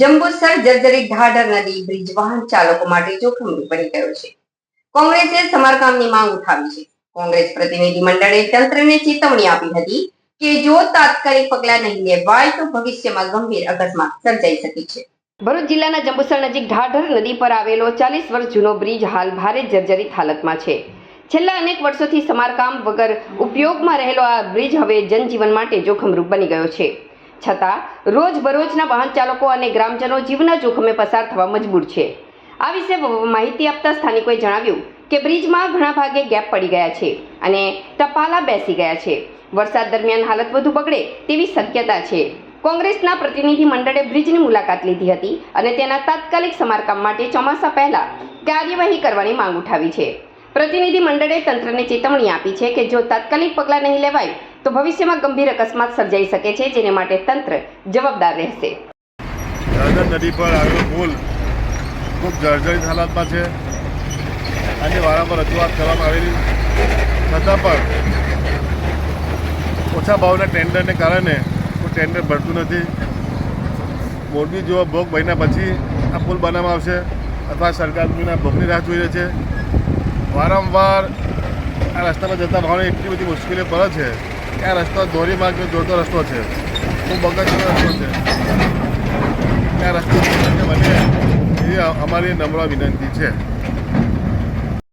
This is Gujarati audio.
જંબુસર જર્જરી ઢાઢર નદી બ્રિજ વાહન ચાલકો માટે જોખમરૂપ બની ગયો છે. કોંગ્રેસે સમારકામની માંગ ઉઠાવી છે. કોંગ્રેસ પ્રતિનિધિ મંડળે તંત્રને ચેતવણી આપી હતી કે જો તાત્કાલિક પગલાં નહીં લેવાય તો ભવિષ્યમાં ગંભીર અકસ્માત સર્જાઈ શકે છે. ભરૂચ જિલ્લાના જંબુસર નજીક ઢાઢર નદી પર આવેલો ચાલીસ વર્ષ જૂનો બ્રિજ હાલ ભારે જર્જરિત હાલતમાં છે. છેલ્લા અનેક વર્ષોથી સમારકામ વગર ઉપયોગમાં રહેલો આ બ્રિજ હવે જનજીવન માટે જોખમરૂપ બની ગયો છે. છતાં, રોજબરોજના વાહન ચાલકો અને ગ્રામજનો જીવના જોખમે પસાર થવા મજબૂર છે. આ વિશે માહિતી આપતા સ્થાનિકોએ જણાવ્યું કે બ્રિજમાં ઘણા ભાગે ગેપ પડી ગયા છે અને ટપાલા બેસી ગયા છે. વરસાદ દરમિયાન હાલત વધુ બગડે તેવી શક્યતા છે. કોંગ્રેસના પ્રતિનિધિ મંડળે બ્રિજની મુલાકાત લીધી હતી અને તેના તાત્કાલિક સમારકામ માટે ચોમાસા પહેલા કાર્યવાહી કરવાની માંગ ઉઠાવી છે. પ્રતિનિધિ મંડળે તંત્રને ચેતવણી આપી છે કે જો તાત્કાલિક પગલાં નહીં લેવાય તો ભવિષ્યમાં ગંભીર અકસ્માત સર્જાઈ શકે છે, જેને માટે તંત્ર જવાબદાર રહેશે. દાદર નદી પર આવેલો પુલ ખૂબ જર્જરિત હાલતમાં છે. અને વારંવાર રજૂઆત કરવામાં આવેલી. છતાં પણ ઓછા ભાવના ટેન્ડરને કારણે કોઈ ટેન્ડર ભરતું નથી. મોરબી જેવો ભોગ બન્યા પછી આ પુલ બનાવવામાં આવશે અથવા સરકારના ભોગની રાહ જોઈ રહી છે. વારંવાર આ રસ્તામાં જતા ભાવને એટલી બધી મુશ્કેલીઓ પડે છે આ રસ્તો ધોરી માર્ગનો જોડતો રસ્તો છે. ખૂબ અગત્યનો રસ્તો છે. આ રસ્તો બને એ અમારી નમ્ર વિનંતી છે.